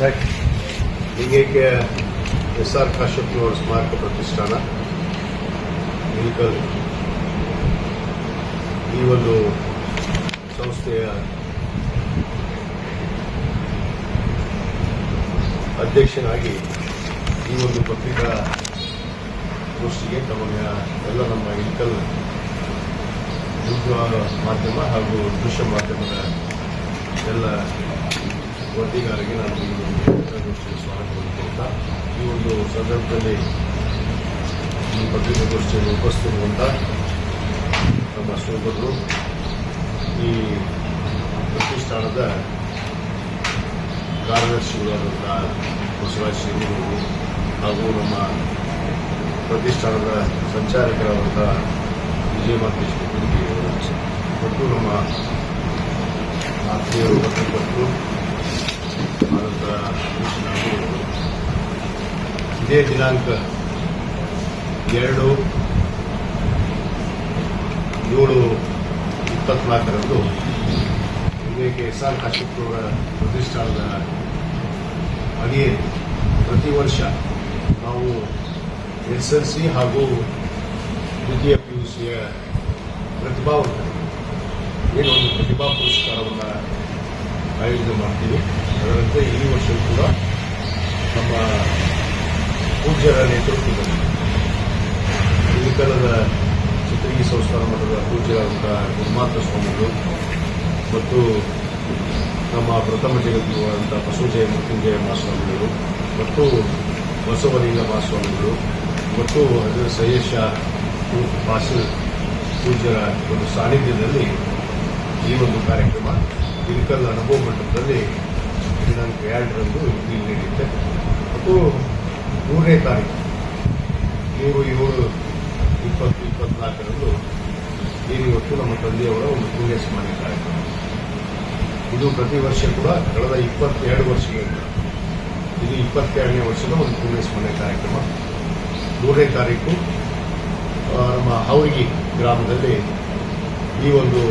ಲಿಂಗೈಕ್ಯ S R ಕಾಶ್ಯಪ್ನವರ ಸ್ಮಾರಕ ಪ್ರತಿಷ್ಠಾನ ಮಿಲ್ಕಲ್ ಈ ಒಂದು ಸಂಸ್ಥೆಯ ಅಧ್ಯಕ್ಷನಾಗಿ ಈ ಒಂದು ಪತ್ರಿಕಾ ಗೋಷ್ಠಿಗೆ ತಮಗೆ ಎಲ್ಲ ನಮ್ಮ ಇಲ್ಕಲ್ ದೃಶ್ಯ ಮಾಧ್ಯಮ ಹಾಗೂ ದೃಶ್ಯ ಮಾಧ್ಯಮದ ಎಲ್ಲ ವರದಿಗಾರರಿಗೆ ನಾನು ಸ್ವಾಗತವನ್ನು ಕೊಡ್ತಾ ಈ ಒಂದು ಸಂದರ್ಭದಲ್ಲಿ ಈ ಪತ್ರಿಕಾಗೋಷ್ಠಿಯಲ್ಲಿ ಉಪಸ್ಥಿತಿರುವಂಥ ನಮ್ಮ ಶೋಭರು ಈ ಪ್ರತಿಷ್ಠಾನದ ಕಾರ್ಯದರ್ಶಿಗಳಾದಂಥ ಬಸವರಾಜ್ ಶಿವರವರು ಹಾಗೂ ನಮ್ಮ ಪ್ರತಿಷ್ಠಾನದ ಸಂಚಾಲಕರಾದಂಥ ವಿಜಯ ಮಾತೇಶ್ ಕುಟುಂಬಿಯವರು ಮತ್ತು ನಮ್ಮ ಆತ್ಮೀಯರು ಪತ್ರಕರ್ತರು ಇದೇ ದಿನಾಂಕ ಎರಡು ಏಳು ಇಪ್ಪತ್ನಾಲ್ಕರಂದು ವಿವೇಕ ಎಸ್ ಆರ್ ಕಾಶ್ಯಪ್ರವರ ಪ್ರತಿಷ್ಠಾನದ ಹಾಗೆಯೇ ಪ್ರತಿ ವರ್ಷ ನಾವು ಎಸ್ ಎಲ್ ಸಿ ಹಾಗೂ ದ್ವಿತೀಯ ಪಿ ಯು ಸಿಯ ಪ್ರತಿಭಾವಂತರಿಗೆ ಏನು ಒಂದು ಪ್ರತಿಭಾ ಪುರಸ್ಕಾರವನ್ನು ಆಯೋಜನೆ ಮಾಡ್ತೀವಿ. ಅದರಂತೆ ಈ ವರ್ಷ ಕೂಡ ನಮ್ಮ ಪೂಜ್ಯರ ನೇತೃತ್ವದಲ್ಲಿ ಇಳಕಲದ ಚಿತ್ರಗಿ ಸಂಸ್ಥಾನ ಮಠದ ಪೂಜ್ಯರಾದಂಥ ಗುರುಮಾತ ಸ್ವಾಮಿಗಳು ಮತ್ತು ನಮ್ಮ ಪ್ರಥಮ ಜಗದ್ಗುರುವಾದಂಥ ಬಸವಜಯ ಮೃತ್ಯುಂಜಯ ಮಹಾಸ್ವಾಮಿಗಳು ಮತ್ತು ಬಸವಲಿಂಗ ಮಹಾಸ್ವಾಮಿಗಳು ಮತ್ತು ಅದರ ಸಯ್ಯದ್ ಶಾ ಪಾಸಿಲ್ ಪೂಜ್ಯರ ಒಂದು ಸಾನ್ನಿಧ್ಯದಲ್ಲಿ ಈ ಒಂದು ಕಾರ್ಯಕ್ರಮ ಇಳಕಲ್ ಅನುಭವ ಮಟ್ಟದಲ್ಲಿ ದಿನಾಂಕ ಎರಡರಂದು ಇಲ್ಲಿ ನಡೆಯುತ್ತೆ. ಮತ್ತು ಮೂರನೇ ತಾರೀಕು, ಮೂರು, ಏಳು, ಇಪ್ಪತ್ತು, ಇಪ್ಪತ್ನಾಲ್ಕರಂದು ಈ ಇವತ್ತು ನಮ್ಮ ತಂದೆಯವರ ಒಂದು ಪುಣ್ಯ ಸ್ಮರಣೆ ಕಾರ್ಯಕ್ರಮ. ಇದು ಪ್ರತಿ ವರ್ಷ ಕೂಡ ಕಳೆದ ಇಪ್ಪತ್ತೆರಡು ವರ್ಷಗಳಿಂದ. ಇದು ಇಪ್ಪತ್ತೆರಡನೇ ವರ್ಷದ ಒಂದು ಪುಣ್ಯ ಸ್ಮರಣೆ ಕಾರ್ಯಕ್ರಮ. ಮೂರನೇ ತಾರೀಕು ನಮ್ಮ ಹೌರಿಗಿ ಗ್ರಾಮದಲ್ಲಿ ಈ ಒಂದು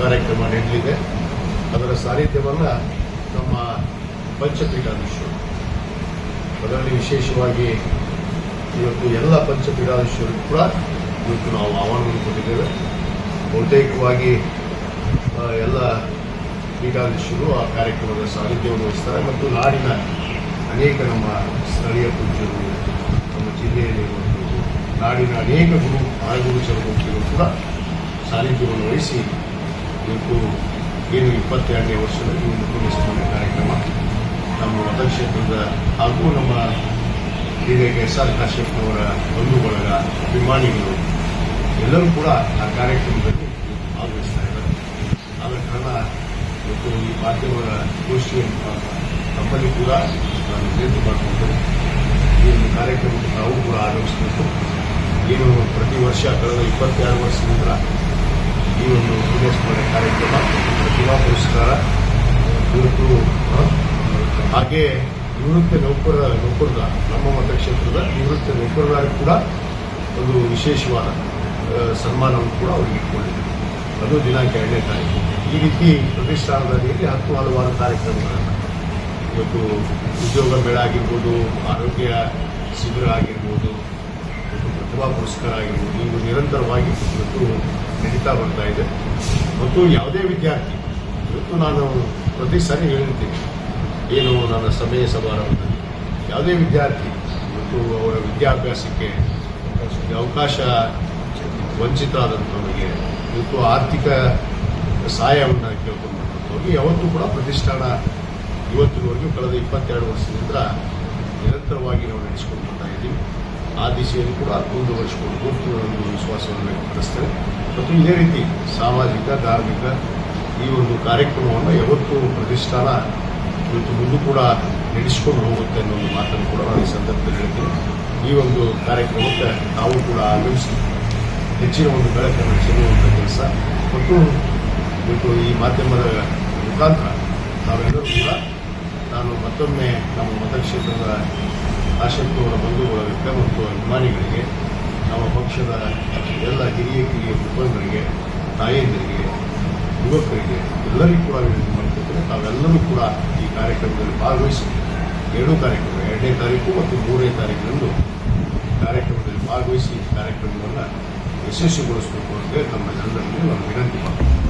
ಕಾರ್ಯಕ್ರಮ ನಡೆಯಲಿದೆ. ಅದರ ಸಾನ್ನಿಧ್ಯವನ್ನು ನಮ್ಮ ಪಂಚಪೀಠಾಧೀಶರು ಅದರಲ್ಲಿ ವಿಶೇಷವಾಗಿ ಇವತ್ತು ಎಲ್ಲ ಪಂಚಪೀಠಾಧೀಶರು ಕೂಡ ಇವತ್ತು ನಾವು ಆಹ್ವಾನವನ್ನು ಕೊಟ್ಟಿದ್ದೇವೆ. ಬಹುತೇಕವಾಗಿ ಎಲ್ಲ ಪೀಠಾಧೀಶರು ಆ ಕಾರ್ಯಕ್ರಮದ ಸಾನ್ನಿಧ್ಯವನ್ನು ವಹಿಸ್ತಾರೆ ಮತ್ತು ನಾಡಿನ ಅನೇಕ ನಮ್ಮ ಸ್ಥಳೀಯ ಪೂಜ್ಯರು, ನಮ್ಮ ಜಿಲ್ಲೆಯಲ್ಲಿರುವಂಥದ್ದು ನಾಡಿನ ಅನೇಕ ಗುರು ಆಳುಗುರು ಚರಮೂರ್ತಿಗಳು ಕೂಡ ಸಾನ್ನಿಧ್ಯವನ್ನು ವಹಿಸಿ ಇವತ್ತು ಏನು ಇಪ್ಪತ್ತೆರಡನೇ ವರ್ಷದಲ್ಲಿ ಒಂದು ಪುಣ್ಯಸ್ಮರಣೆ ಕಾರ್ಯಕ್ರಮ ನಮ್ಮ ಮತಕ್ಷೇತ್ರದ ಹಾಗೂ ನಮ್ಮ ಹಿರಿಯ ಎಸ್ ಆರ್ ಕಾಶ್ಯಪ್ನವರ ಬಂಧು ಬಳಗ ಅಭಿಮಾನಿಗಳು ಎಲ್ಲರೂ ಕೂಡ ಆ ಕಾರ್ಯಕ್ರಮದಲ್ಲಿ ಭಾಗವಹಿಸ್ತಾ ಇದ್ದಾರೆ. ಆದ ಕಾರಣ ಇವತ್ತು ಈ ಮಾಧ್ಯಮದ ಗೋಷ್ಠಿಯನ್ನು ತಮ್ಮಲ್ಲಿ ಕೂಡ ನಾನು ವಿನಂತಿ ಮಾಡಿಕೊಂಡು ಈ ಒಂದು ಕಾರ್ಯಕ್ರಮಕ್ಕೆ ನಾವು ಕೂಡ ಆರಂಭಿಸಬೇಕು ಏನು ಪ್ರತಿ ವರ್ಷ ಕಳೆದ ಇಪ್ಪತ್ತೆರಡು ವರ್ಷದಿಂದ ಈ ಒಂದು ಪುಣ್ಯಸ್ಮರಣೆ ಕಾರ್ಯಕ್ರಮ, ಪ್ರತಿಭಾ ಪುರಸ್ಕಾರ ಇವತ್ತು ಹಾಗೆ ನಿವೃತ್ತ ನೌಕರ ನೌಕರರ, ನಮ್ಮ ಮತಕ್ಷೇತ್ರದ ನಿವೃತ್ತ ನೌಕರರ ಕೂಡ ಒಂದು ವಿಶೇಷವಾದ ಸನ್ಮಾನವನ್ನು ಕೂಡ ಅವರಿಗೆ ಇಟ್ಕೊಂಡಿದ್ದೀವಿ ಅದು ದಿನಾಂಕ ಎರಡನೇ ತಾರೀಕು. ಈ ರೀತಿ ಪ್ರತಿಷ್ಠಾನದ ಅಡಿಯಲ್ಲಿ ಹತ್ತು ಹಲವಾರು ಕಾರ್ಯಕ್ರಮಗಳನ್ನು, ಇವತ್ತು ಉದ್ಯೋಗ ಮೇಳ ಆಗಿರ್ಬೋದು, ಆರೋಗ್ಯ ಶಿಬಿರ ಆಗಿರ್ಬೋದು ಪ್ರತಿಭಾ ಪುರಸ್ಕಾರ ಆಗಿರ್ಬೋದು ಇವು ನಿರಂತರವಾಗಿ ಇವತ್ತು ನಡೀತಾ ಬರ್ತಾ ಇದೆ. ಮತ್ತು ಯಾವುದೇ ವಿದ್ಯಾರ್ಥಿ, ಇವತ್ತು ನಾನು ಪ್ರತಿ ಸಾರಿ ಹೇಳಿರ್ತೀನಿ ಏನು ನನ್ನ ಸಮಯ ಸಮಾರಂಭದಲ್ಲಿ. ಯಾವುದೇ ವಿದ್ಯಾರ್ಥಿ ಮತ್ತು ಅವರ ವಿದ್ಯಾಭ್ಯಾಸಕ್ಕೆ ಅವಕಾಶ ವಂಚಿತ ಆದಂಥವರಿಗೆ ಇವತ್ತು ಆರ್ಥಿಕ ಸಹಾಯವನ್ನು ಕೇಳ್ಕೊಂಡಂಥವ್ರಿಗೆ ಯಾವತ್ತೂ ಕೂಡ ಪ್ರತಿಷ್ಠಾನ ಇವತ್ತಿನವರೆಗೂ ಕಳೆದ ಇಪ್ಪತ್ತೆರಡು ವರ್ಷದಿಂದ ನಿರಂತರವಾಗಿ ನಾವು ನಡೆಸಿಕೊಂಡು ಬರ್ತಾ ಇದ್ದೀವಿ. ಆ ದಿಶೆಯಲ್ಲಿ ಕೂಡ ಮುಂದುವರಿಸಿಕೊಂಡು ಹೋಗ್ತೀವಿ ಒಂದು ವಿಶ್ವಾಸವನ್ನು ವ್ಯಕ್ತಪಡಿಸ್ತೇವೆ. ಮತ್ತು ಇದೇ ರೀತಿ ಸಾಮಾಜಿಕ, ಧಾರ್ಮಿಕ ಈ ಒಂದು ಕಾರ್ಯಕ್ರಮವನ್ನು ಯಾವತ್ತೂ ಪ್ರತಿಷ್ಠಾನ ಇವತ್ತು ಮುಂದೂ ಕೂಡ ನಡೆಸಿಕೊಂಡು ಹೋಗುತ್ತೆ ಅನ್ನೋ ಒಂದು ಮಾತನ್ನು ಕೂಡ ನಾನು ಈ ಸಂದರ್ಭದಲ್ಲಿ ಈ ಒಂದು ಕಾರ್ಯಕ್ರಮಕ್ಕೆ ನಾವು ಕೂಡ ಆಗಮಿಸಿ ಹೆಚ್ಚಿನ ಒಂದು ಬೆಳಕನ್ನು ಚೆಲ್ಲುವಂಥ ಕೆಲಸ. ಮತ್ತು ಇವತ್ತು ಈ ಮಾಧ್ಯಮದ ಮುಖಾಂತರ ನಾವೆಲ್ಲರೂ ಕೂಡ ನಾನು ಮತ್ತೊಮ್ಮೆ ನಮ್ಮ ಮತಕ್ಷೇತ್ರದ ಆಸಕ್ತಿಯವರ ಬಂಧುಗಳ ಮತ್ತು ಅಭಿಮಾನಿಗಳಿಗೆ, ನಮ್ಮ ಪಕ್ಷದ ಎಲ್ಲ ಹಿರಿಯ ಕಿರಿಯ ಕುಟುಂಬಗಳಿಗೆ, ತಾಯಂದಿರಿಗೆ, ಯುವಕರಿಗೆ ಎಲ್ಲರಿಗೂ ಕೂಡ ತಾವೆಲ್ಲರೂ ಕೂಡ ಈ ಕಾರ್ಯಕ್ರಮದಲ್ಲಿ ಭಾಗವಹಿಸಿ ಎರಡು ಕಾರ್ಯಕ್ರಮ, ಎರಡನೇ ತಾರೀಕು ಮತ್ತು ಮೂರನೇ ತಾರೀಕಿನಂದು ಕಾರ್ಯಕ್ರಮದಲ್ಲಿ ಭಾಗವಹಿಸಿ ಕಾರ್ಯಕ್ರಮವನ್ನು ಯಶಸ್ವಿಗೊಳಿಸಬೇಕು ಅಂತೇಳಿ ನಮ್ಮ ಜನರಲ್ಲಿ ನಾನು ವಿನಂತಿ ಮಾಡ್ತೀನಿ